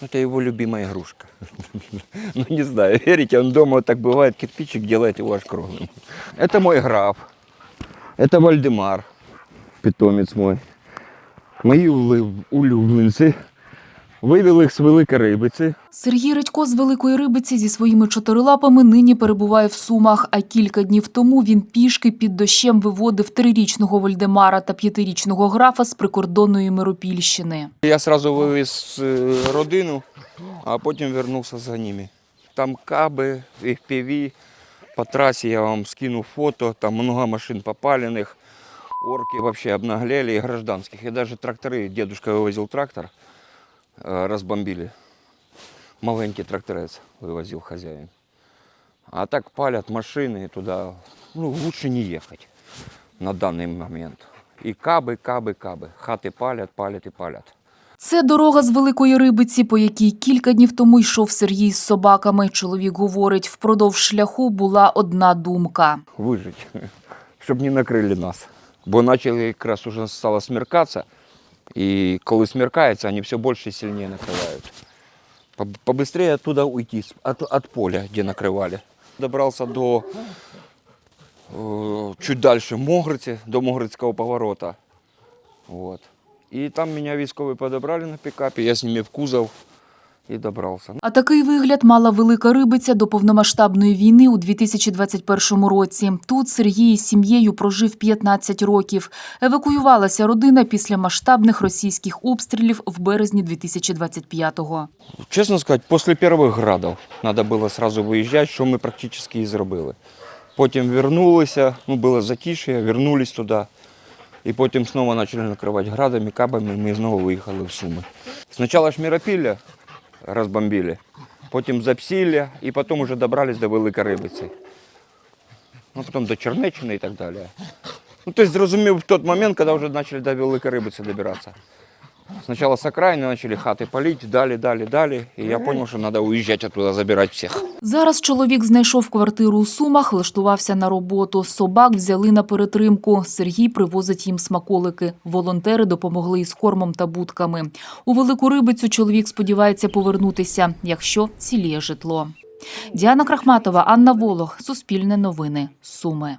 Это его любимая игрушка. Ну, не знаю, верите, он дома вот так бывает, кирпичик делает его аж круглым. Это мой граф. Это Вальдемар, питомець мой. Мої улю- улюбленці. Вивели їх з великої рибиці. Сергій Редько з Великої Рибиці зі своїми чотирилапами нині перебуває в Сумах, а кілька днів тому він пішки під дощем виводив трирічного Вольдемара та п'ятирічного графа з прикордонної Миропільщини. Я сразу вивіз е, родину, а потім вернувся за ними. Там каби, FPV, по трассе я вам скину фото, там много машин попаленных, орки вообще обнаглели, и гражданских. И даже тракторы, дедушка вывозил трактор, э, разбомбили. Маленький тракторец вывозил хозяин. А так палят машины туда, ну лучше не ехать на данный момент. И кабы, кабы, кабы. Хаты палят, палят и палят. Це дорога з Великої Рибиці, по якій кілька днів тому йшов Сергій з собаками. Чоловік говорить, впродовж шляху була одна думка. вижити, щоб не накрили нас. Бо почали якраз уже стало смеркатися, і коли смеркається, вони все більше і сильніше накривають. Поб- Побыстрее оттуда уйти, с- от, от поля, где накрывали. Добрался до э, чуть дальше Могриці, до Могрицького поворота. Вот. І там мене військові подобрали на пікапі, я з ними в кузов і добрався. А такий вигляд мала Велика Рибиця до повномасштабної війни у 2021 році. Тут Сергій із сім'єю прожив 15 років. Евакуювалася родина після масштабних російських обстрілів в березні 2025-го. Чесно сказати, після перших градів треба було одразу виїжджати, що ми практично і зробили. Потім вернулися, ну було затиш'я, вернулись туди. І потім знову почали накривати градами, кабами, і ми знову виїхали в Суми. Спочатку ж Міропілля розбомбили, потім Запсілля, і потім вже добрались до Великої Рибиці. Ну, потім до Чернеччини і так далі. Ну, тобто зрозумів в той момент, коли вже почали до Великої Рибиці добиратися. Сначала с окраины начали хаты палить, дали, дали, дали. И я понял, что надо уезжать оттуда, забирать всех. Зараз чоловік знайшов квартиру у Сумах, влаштувався на роботу. Собак взяли на перетримку. Сергій привозить їм смаколики. Волонтери допомогли із кормом та будками. У Велику Рибицю чоловік сподівається повернутися, якщо ціліє житло. Діана Крахматова, Анна Волох, Суспільне новини, Суми.